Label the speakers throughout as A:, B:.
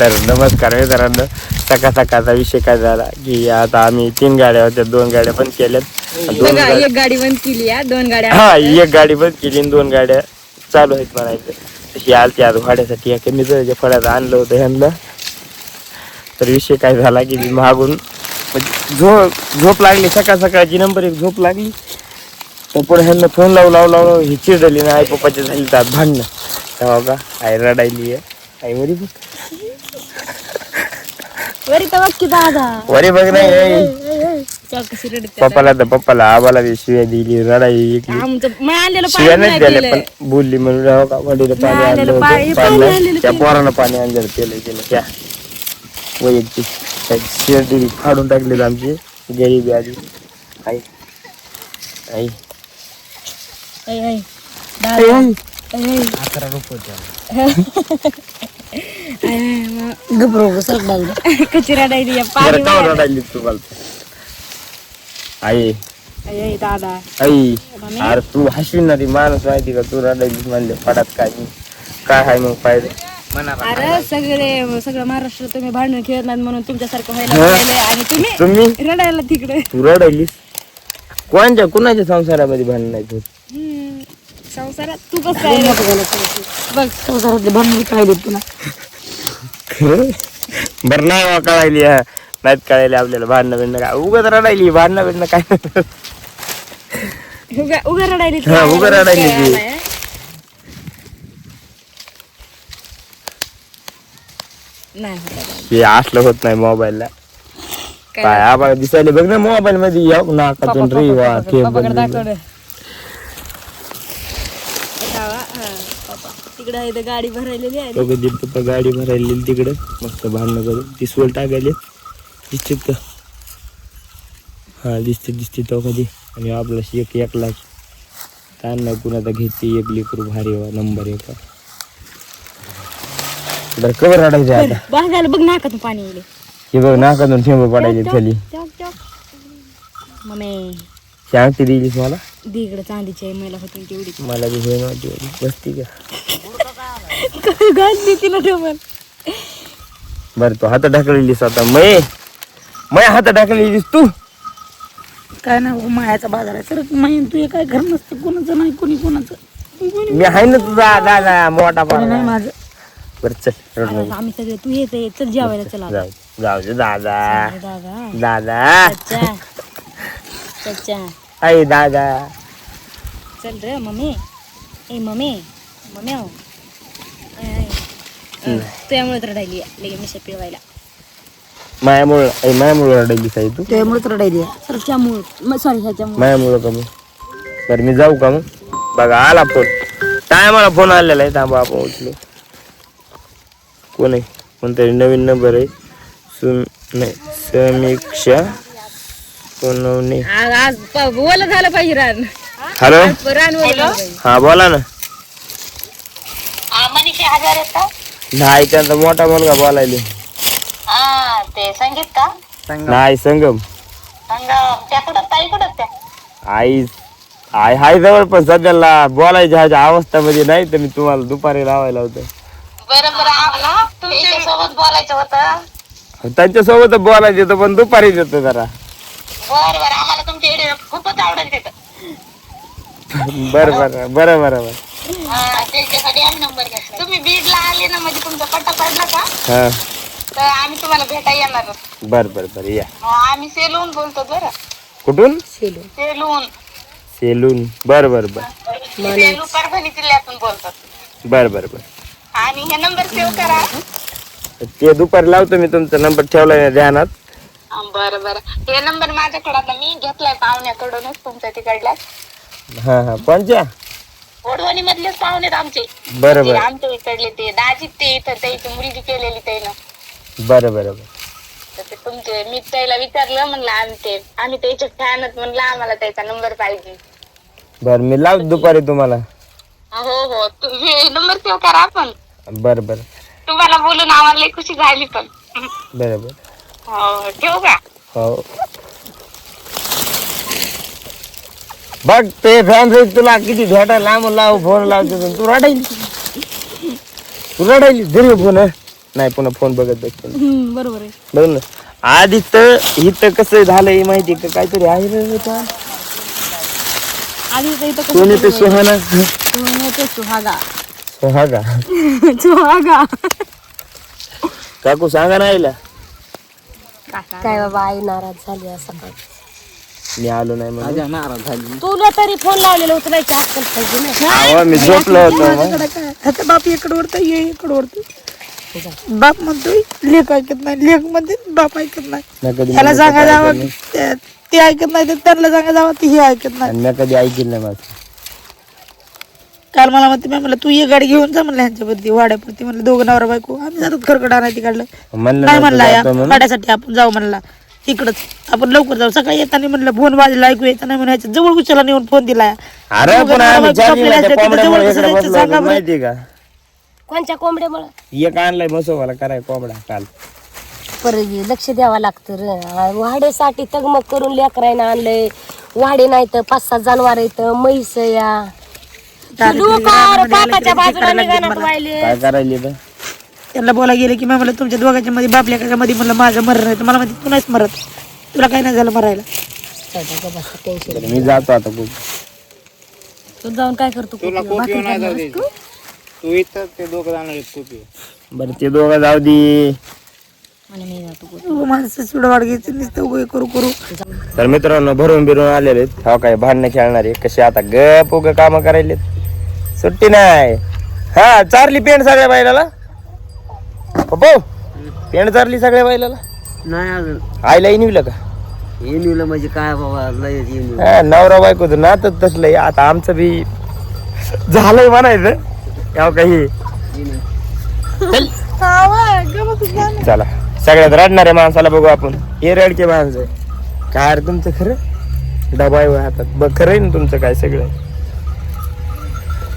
A: तर नमस्कार मित्रांनो. सकाळ सकाळचा विषय काय झाला की आता आम्ही तीन गाड्या होत्या दोन गाड्या पण केल्यात. दोन
B: बघा एक गाडी बंद केली या दोन गाड्या
A: हा एक गाडी बंद केली आणि दोन गाड्या चालू आहेत म्हणायचं. ही आलती आज भाड्यासाठी या कमी दराच्या फळ्यात आणलं होतं ह्यांना. तर विषय काय झाला की मी मागून म्हणजे झोप झोप लागली सकाळ सकाळची नंबर एक झोप लागली. तर पुढे ह्यांना फोन लावू लावू लावू ही चिडली ना आई पप्पाची झाली त्यात भांडणं. तेव्हा का आई रडायली आहे. आई वरी बघ.
B: वरी तर बघ की दादा.
A: वरी बघ नाही आई.
B: चल कशी रडते
A: पप्पाला तर पप्पाला आबाला बी शिव्या दिली रडाई एकली
B: आमचं मग आणलेलं
A: शिव्या
B: पाणी
A: नाही दिल्या
B: पिलंय.
A: पण बोलली म्हणून राव का वडील पाणी आणलं
B: पाणी-
A: होतं
B: पाणी
A: पाणी त्या. पोरानं पाणी आणलं केलं केलं त्या वैयक्तिक शिव्या दिली फाडून टाकली आमची गरीबी आई आई.
C: अकरा रुपये
B: ऐ, मग कशी रडायली या पाणी वाया.
A: रडायली तुम्हाला. आई.
B: ऐ, दादा.
A: आई. अरे तू हसविणारी माणूस माहिती का? तू रडायलीस म्हणले फडात काय. काय आहे मग फायदा
B: अरे सगळे सगळं महाराष्ट्र तुम्ही भांडण खेळत नाहीत म्हणून तुमच्यासारखं व्हायला आणि तुम्ही
A: तुम्ही?
B: रडायला तिकडे.
A: तू रडायलीस? कोणच्या कुणाच्या संसारामध्ये भांडण नाही
B: हम्म. संसारात तू कसं आहे रे? बघ संसारातले भांडण काय देत तुला
A: खरं? बरं नाही बा कळायली हा. नाहीत कळायली आपल्याला भांडणं बिंडणं काय उगाच रडायली भांडणं बिंडणं काय
B: उगा उगा रडायली
A: हा, उगा रडायली ती.
B: आलाय, हं? नाही होत आता.
A: हे असलं होत नाही मोबाईलला
B: काय
A: काय दिसायला बघ ना मोबाईल मध्ये येऊ नाकातून रे वा.
B: दाखवलं. दावा, हं, पापा. तिकडे आहे गाडी भरायलेली आहे
A: दोघं दिल पप्पा गाडी भरायली तिकडे. मस्त भांडणं करून. ती सोल टाकायले. दिसते का हा दिसते दिसते तो कधी आणि आपला एक एकलाच ताण नाही कुणाचा घेते? एक लेकरू भारी वा नंबर एक बरं कवर रडायचं आता?
B: बस झालं बघ नाकातून पाणी येईल
A: हे बघ नाकातून ठेंब पडायचे खाली.
B: मम्मी.
A: शांती दिलीस मला?
B: दी इकडे चांदीची आहे मला होती तेवढी
A: मला बी हे नव्हती बसती का?
B: घालली तिला डबल.
A: बरं तू हात ढकलेलीस आता. मै मै हात ढकलेलीस तू.
D: काय नाही मायाचा बाजार आहे. तर माहीन तू हे काय घर नसतं कोणाचं नाही कोणी कोणाचं.
A: मी आहे ना तुझा दादा मोठा
D: कोणी नाही माझं.
A: बरं चल.
B: आम्ही सगळे तू येत ये, चल जेवायला चला.
A: जाऊ जाऊ दादा.
B: दादा.
A: दादा. आई दादा.
B: चल रे मम्मी. ए मम्मी. मम्मी आहो तुझ्यामुळे तर राहिली लगे मिशा पिळवायला
A: मायामुळं आई मायामुळं रडायलीस आई तू?
D: त्यामुळेच रडायली.
B: सरच्यामुळे सॉरी ह्याच्यामुळे.
A: मायामुळं का मग? बरं मी जाऊ का मग? बघा आला फोन. काय मला फोन आलेला आहे? थांबा आपण उचलू. कोण आहे? कोणतरी नवीन नंबर आहे. सुन नाही समीक्षा. सोनवणे
B: आज आज प- ओलं झालं पाहिजे रान.
A: हॅलो?
B: रान ओलं झालं पाहिजे.
A: हा बोला ना.
E: मनीषा हजार
A: नाही त्यांचा मोठा मुलगा बोलायले.
E: हा ते संगीत का?
A: नाही संगम.
E: संगम. त्या कुठं? ताई कुठं त्या?
A: आई आई हाय जवळ पण सध्याला बोलायच्या ह्याच्या अवस्थामध्ये नाही तर मी तुम्हाला दुपारी लावायला होतं.
E: बरं आम्हाला बोलायचं होतं.
A: त्यांच्यासोबत बोलायचं होतं पण दुपारीच होतं जरा.
E: बरं बरं आम्हाला खूपच तिथं
A: बरं बरं बरं बरं बरं
E: हा त्याच्यासाठी आम्ही नंबर घेतला. तुम्ही बीडला आले ना म्हणजे तुमचा पट्टा पडला का?
A: हा.
E: तर आम्ही तुम्हाला भेटा येणार
A: बरं बरं बरं या.
E: आम्ही सेलून बोलतो बरं.
A: कुठून?
E: सेलून.
A: सेलून. बरं बरं बरं.
E: सेलू परभणी जिल्ह्यातून बोलतात.
A: बरं बरं बरं.
E: आणि हे नंबर सेव्ह करा.
A: ते दुपारी लावतो मी तुमचा नंबर ठेवलाय ना ध्यानात.
E: बरं बरं. हे नंबर माझ्याकडे आता मी घेतलाय पाहुण्याकडूनच तुमच्या तिकडल्या
A: हा हा. कोणच्या?
E: ओढवणी मधलेच पाहुणे आमचे.
A: बरं
E: ते
A: बरं.
E: आमच्या इकडले ते दाजीत ते इथं त्याची मुलगी केलेली त्यानं.
A: बरं बरं बरं.
E: तर ते तुमचे मी त्याला विचारलं म्हणलं आम्ही ते आम्ही त्याचे फॅनच म्हणलं आम्हाला त्याचा नंबर पाहिजे.
A: बरं मी लावतो दुपारी तुम्हाला.
E: हो हो. तुम्ही नंबर सेव्ह करा आपण
A: बरं बरं.
E: तुम्हाला बोलून आम्हाला लई खुशी झाली पण.
A: बरं बरं.
E: हो. ठेवू का
A: हो बघ ते फॅन तुला किती भेटायला लांब लाव फोन लावतो तू रडायली. तू रडायली धरी फोन नाही पुन्हा फोन बघत
F: हम्म, बरोबर आहे.
A: बघ ना. आधी तर इथं कसं झालंय माहिती का? काहीतरी आहे रे इथं.
F: आधी तर इथं कसं
A: कोणी ते सुहाना
F: सुहागा.
A: सुहागा.
F: सुहागा.
A: काकू सांगा ना आईला.
G: काय बाबा आई नाराज झाली असं काय
A: मी आलो नाही म्हणून.
C: नाराज झाली
G: तुला तरी फोन लावलेला उचलायची अक्कल पाहिजे ना
A: अहो, मी झोपलो होतो मग.
D: आता बाप इकडे वरतो ये इकडे वरतो. बाप म्हणतोय लेख ऐकत नाही. लेख म्हणते बाप ऐकत नाही.
A: मी कधी
D: त्याला सांगा
A: तर
D: जावं
A: नाही.
D: ते- ते ऐकत नाही तर त्यांना सांगा जावं ते हे ऐकत नाही.
A: आणि मी कधी ऐकलं नाही माझं
D: काल मला म्हणते मी म्हणलं तू ये गाडी घेऊन जा म्हणलं ह्यांच्यावरती वाड्यावरती म्हणलं दोघं नवरा बायको आम्ही जातात खरकट आणायची काढलं
A: म्हणलं
D: नाही म्हणला या
A: जातो म्हणून.
D: वाड्यासाठी आपण जाऊ म्हणला. तिकडच आपण लवकर जाऊ. सकाळी येताना म्हणलं फोन वाजला ऐकू येताना म्हणायचं जवळ उचलला नेऊन फोन दिला.
A: अरे पण आम्ही कोंबड्यामुळे
D: जवळ
A: इकडे
D: बसायचं,
A: बसलो
D: सांगा
A: होतो,
D: बरं.
A: माहिती का?
G: कोणच्या कोंबड्यामुळं?
A: एक आणलाय बसवाला कराय कोंबडा काल.
G: परत लक्ष द्यावं लागतं र. वाडेसाठी तगमग करून लेकरायनं आणलंय. वाडे नाही तर पाच सात जनावर येत म्हैस या. डोकार पाकाच्या बाजूला निघाणात वाहिले
A: काय करायली तर
D: त्यांना बोला गेले की मी म्हणलं तुमच्या दोघांच्या मध्ये बापल्या काका मध्ये म्हणलं माझं मरण आहे. तर मला म्हणते तू नाहीच मरत. तुला काय नाही झालं मरायला?
A: मी जातो आता खूप.
F: तू जाऊन काय करतो
C: तुला कोपी नाही जाऊ द्यायची तू इथं ते दोघं जाणार आहेत कोपी.
A: बरं ते दोघं जाऊ दे.
F: आणि मी जातो
D: उगं माणसं सुडं वाढ घ्यायचं नुसतं उगं हे करू करू.
A: तर मित्रांनो भरून बिरून आलेले आहेत. हा काय भांडणं खेळणारे. कसे आता गप उग काम करायले सुट्टी नाही. हा चारली पेंट सगळ्या बायलाला पप्पो पेंट चारली सगळ्या बायलाला
C: नाही अजून.
A: आईला निवलं का?
C: येऊन म्हणजे काय बाबा लय
A: हा, नवरा बायको नातच तसलंय आता आमचं बी झालंय म्हणायचं. याव काही. चला. सगळ्यात रडणाऱ्या माणसाला बघू आपण. हे रडके माणसं. काय रे तुमचं खरं? डबा आहे बा हातात. बघ खरं आहे ना तुमचं काय सगळं?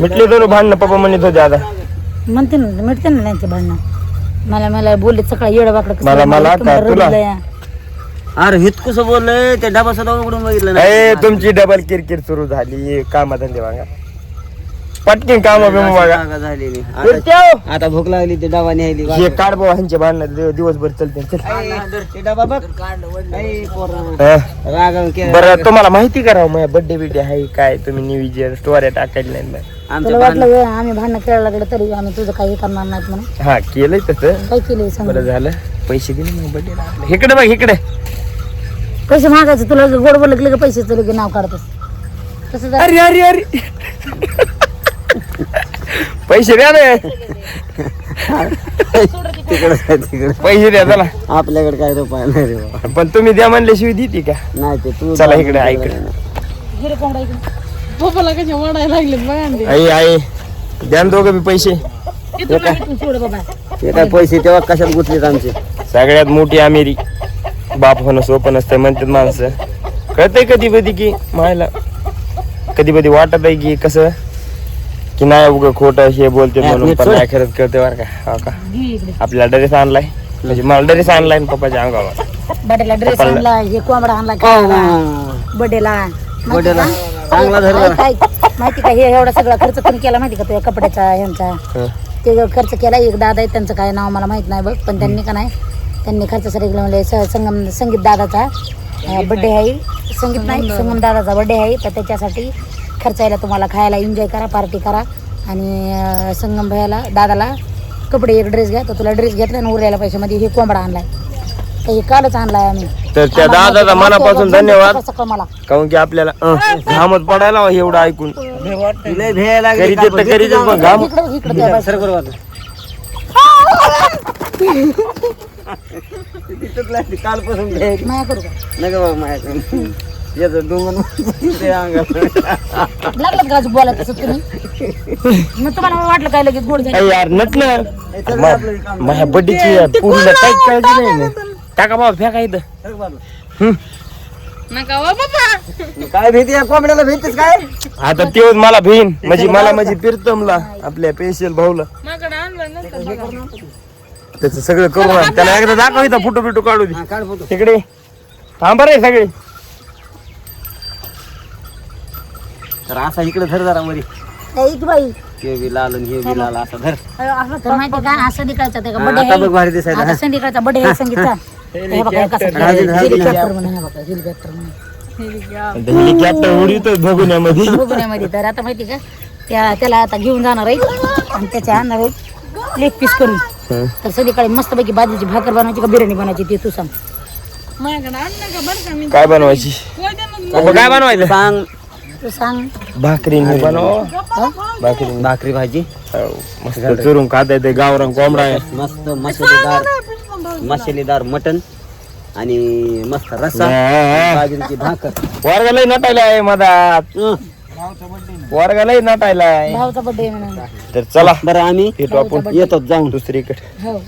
A: मिटले दोन भांडणं पप्पा म्हणत होते आता.
F: म्हणते ना मिटते ना त्यांचे भांडणं. मला मला बोलले सकाळी येडं वाकडं
A: मला- मला का? तुला?
C: अरे हित कसं बोललंय? ते डबा सुद्धा उघडून बघितलं
A: ए तुमची डबल किरकिर सुरू झाली. कामात बघा पटकीन काम बिम बघा.
C: जागा झालेली. आता- भूक लागली ते डबा न्यायली
A: हे काढ बाबा ह्यांचे भांडणं दिव- दिवसभर चलते. चल.
C: ते डबा बघ. ऐ, पोरं.
A: हा.
C: रागावून केलं.
A: बरं तुम्हाला माहिती करावं माझ्या बर्थडे बिड्डे आहे काय? तुम्ही निविजन स्टोऱ्या टाकायला नाही
F: तुला वाटलं "ए, आम्ही भांडणं खेळायला लागलं तरी आम्ही तुझं काही करणार नाहीत म्हणून.
A: हा केलंय तसं.
F: काय केलंय सांग.
A: बरं झालं. पैसे दिले मग बर्थडे इकडे बघ इकडे.
F: पैसे मागायचे तुला गोड पैसे तुला नाव काढतोस. जर-
A: अरे अरे अरे. पैसे द्या ना
C: तिकडे तिकडे
A: पैसे द्या चला.
C: आपल्याकडे काय रुपये नाही रे बाबा.
A: पण तुम्ही द्या म्हणल्याशिवाय देते का?
C: नाही ते तू
A: चला इकडे ऐक.
F: हिरे कोंबडा इकडे. पप्पाला कसे वडायला लागले बघा ना ते.
A: आई आई. द्या ना दोघं बी पैसे.
F: इथून नाही, इथून सोड बाबा.
C: ते काय पैसे तेव्हा कशात गुतलेत आमचे?
A: सगळ्यात मोठी अमेरी. बाप होणं सोपं नसतं म्हणतात माणसं. कळतंय कधी कधी की मायला. कधी कधी वाटत आहे की कसं? की नाही उगं खोटं हे बोलते
C: हा,
A: म्हणून पण. नाही खरंच कळते बरं का. हो का? आपल्याला ड्रेस आणलाय. म्हणजे मला ड्रेस आणलाय ना पप्पाच्या अंगावर.
F: बर्थडेला ड्रेस
A: पप्पाला-
F: आणला हे कोंबडा आणला बर्थडेला
C: बर्थडेला चांगला धरला
F: काय माहिती का? हे एवढा सगळा खर्च कोणी केला माहिती का तुझ्या कपड्याचा ह्यांचा?
A: हं.
F: ते जो खर्च केला एक दादा आहे त्यांचं काय नाव मला माहीत नाही बघ पण त्यांनी का नाही त्यांनी खर्चासाठी केलं म्हणजे संगम संगीत दादाचा बड्डे आहे. संगीत नाही संगम दादाचा बड्डे आहे तर त्याच्यासाठी खर्चायला तुम्हाला खायला एन्जॉय करा पार्टी करा. आणि संगम भैयाला दादाला कपडे एक ड्रेस घ्या तर तुला ड्रेस घेतला आणि उरलेल्या पैशामध्ये हे कोंबडा आणलाय. तर हे कालच आणलाय आम्ही.
A: तर त्या दादाचा मनापासून धन्यवाद.
F: सकाळ- मला.
A: काऊन की आपल्याला अं, घामच पडायला हवा एवढं ऐकून.
C: लय भ्यायला लागली
A: घरी
C: काय
A: देत तर
C: पण.
A: घरी देत पण घाम
F: इकडं इकडं द्या बस.
C: सर बरोबर तिथंच लागली कालपासून भ्यायली.
F: माया करू का?
C: नका बाबा माझ्याकडे याचं डोंगर ते अंगाला.
F: लागलं का बोला तसं तुम्ही? मग तुम्हाला वाटलं काय लगेच गोड
A: यार मा- माझ्या बड्डेची पूर्ण काही काळजी नाही ना. टाका बाबा फेका इथं.
C: काय भीती आहे कोंबड्याला? भीतीच काय?
A: आता तेच मला भेन. म्हणजे मला म्हणजे प्रीतमला आपल्या पेशल भाऊला. त्याच सगळं करू ना त्याला एकदा दाखव इथं फोटो बिटो काढू दे
C: हा, काढ फोटो.
A: तिकडे थांबा रे सगळे.
C: तर असा इकडे धर जरा वरी.
F: एक बाई.
C: हे बी लाल आणि हे बी लाल असा धर.
F: तर माहिती का? हा संध्याकाळचा ते
C: हा,
F: बर्थडे
C: आता बघ
F: आहे
C: भारी दिसायला
F: आता संध्याकाळचा बर्थडे आहे संगीतचा. हे. बघा कसा हेलिकॉप्टर म्हणून हे बघा हेलिकॉप्टर म्हणून
A: हेलिकॉप्टर उडीतच बघण्यामध्ये.
F: बघण्यामध्ये. तर आता माहिती का? त्या त्याला आता घेऊन जाणार आहे आणि त्याच्या आणणार आहे लेग पीस करून.
A: हं.
F: तर संध्याकाळी मस्तपैकी बाजूची भाकर बनवायची का बिर्याणी बनवायची ते तू सांग.
D: माझ्याकडे आण ना का बरं का मी
A: काय बनवायची काय बनवायचं?
C: सांग
F: तू सांग.
A: भाकरी बनव. भाकरी
C: भाकरी भाजी?
A: मस्त चुरून खाता येते गावरान कोंबडा आहे.
C: मस्त मसालेदार मसालेदार मटन आणि मस्त रस्सा.
A: हा.
C: बाजरीची भाकर.
A: वर्गालाही नटायला आहे मधात.
C: हं.
A: वर्गालाही नटायला आहे.
F: भाऊचा बर्थडे म्हणून.
A: तर चला
C: बरं आम्ही
A: भेटू आपण
C: येतो जाऊन
A: दुसरीकडे.
F: हो.